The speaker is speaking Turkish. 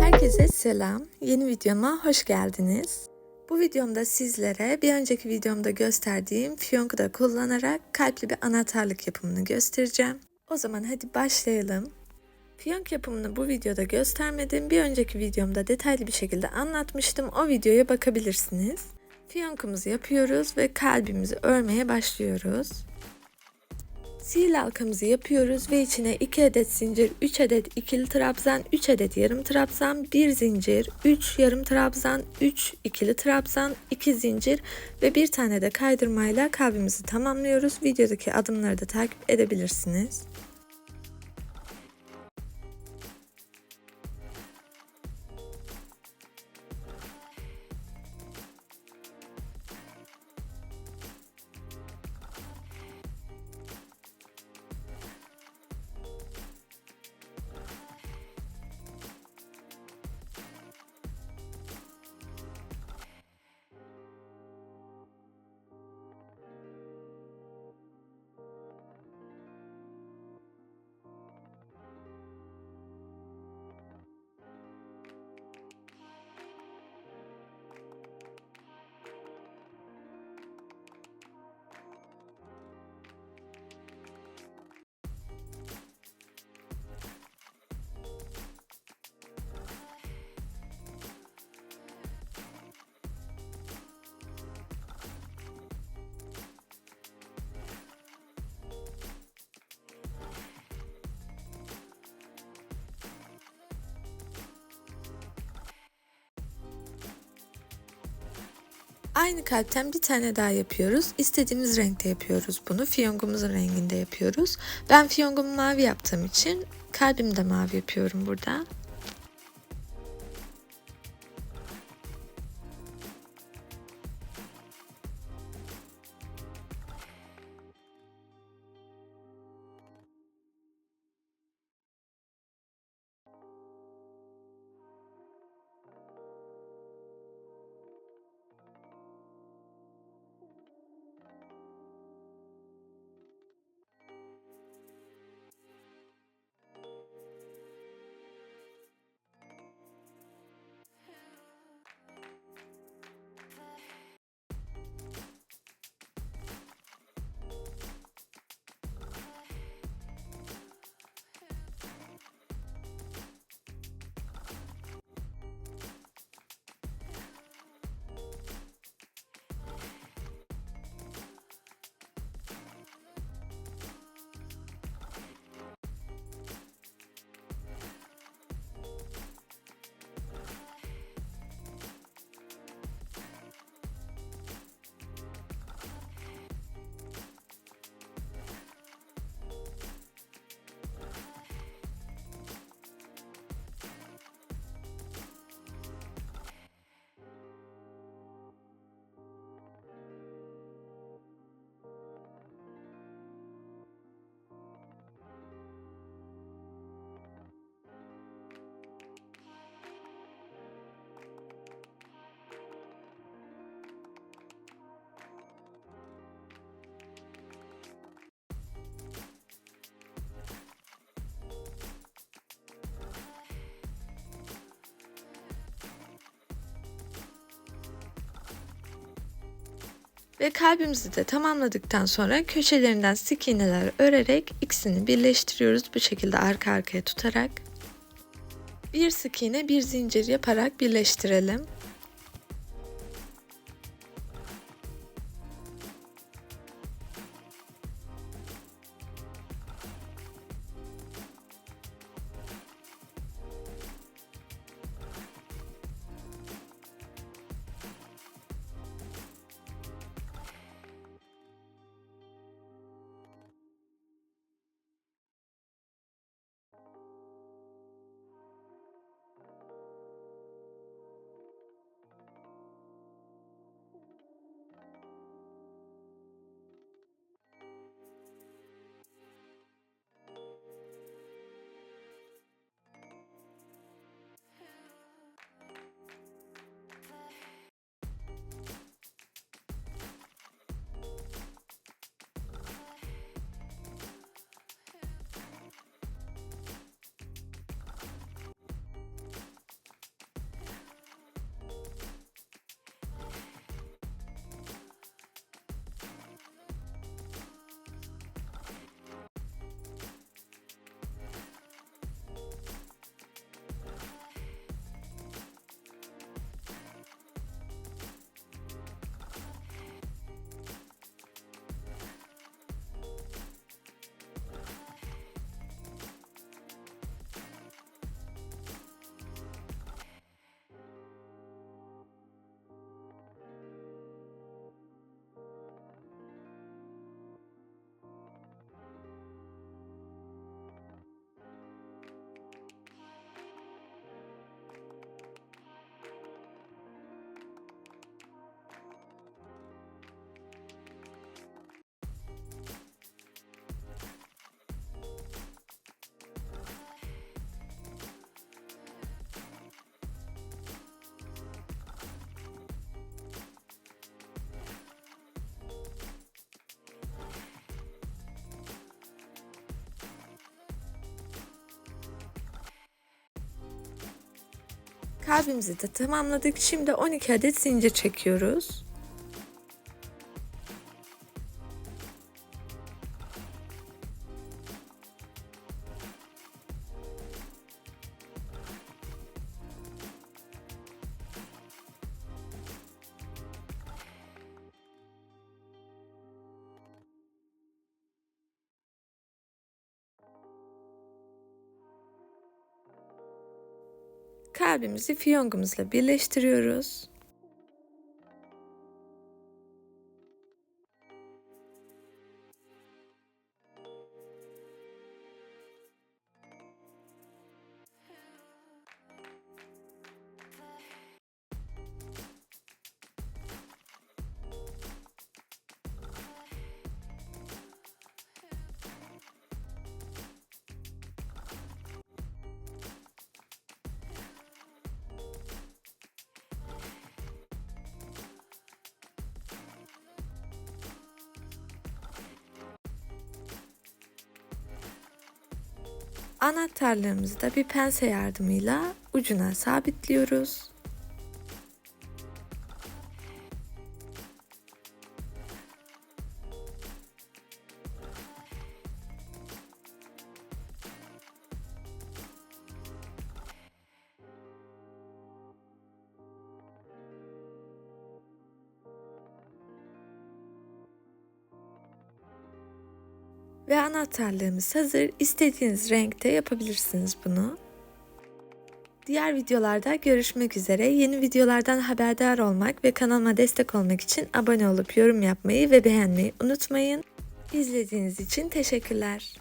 Herkese selam. Yeni videoma hoş geldiniz. Bu videomda sizlere bir önceki videomda gösterdiğim fiyonkada kullanarak kalpli bir anahtarlık yapımını göstereceğim. O zaman hadi başlayalım. Fiyonk yapımını bu videoda göstermedim. Bir önceki videomda detaylı bir şekilde anlatmıştım. O videoya bakabilirsiniz. Fiyonkumuzu yapıyoruz ve kalbimizi örmeye başlıyoruz. Sihirli halkamızı yapıyoruz ve içine 2 adet zincir, 3 adet ikili trabzan, 3 adet yarım trabzan, 1 zincir, 3 yarım trabzan, 3 ikili trabzan, 2 zincir ve bir tane de kaydırmayla kalbimizi tamamlıyoruz. Videodaki adımları da takip edebilirsiniz. Aynı kalpten bir tane daha yapıyoruz. İstediğimiz renkte yapıyoruz bunu. Fiyongumuzun renginde yapıyoruz. Ben fiyongumu mavi yaptığım için kalbimi de mavi yapıyorum burada. Ve kalbimizi de tamamladıktan sonra köşelerinden sık iğneler örerek ikisini birleştiriyoruz bu şekilde arka arkaya tutarak. Bir sık iğne bir zincir yaparak birleştirelim. Kalbimizi de tamamladık. Şimdi 12 adet zincir çekiyoruz. Kalbimizi fiyongumuzla birleştiriyoruz. Anahtarlarımızı da bir pense yardımıyla ucuna sabitliyoruz. Ve anahtarlığımız hazır. İstediğiniz renkte yapabilirsiniz bunu. Diğer videolarda görüşmek üzere. Yeni videolardan haberdar olmak ve kanalıma destek olmak için abone olup yorum yapmayı ve beğenmeyi unutmayın. İzlediğiniz için teşekkürler.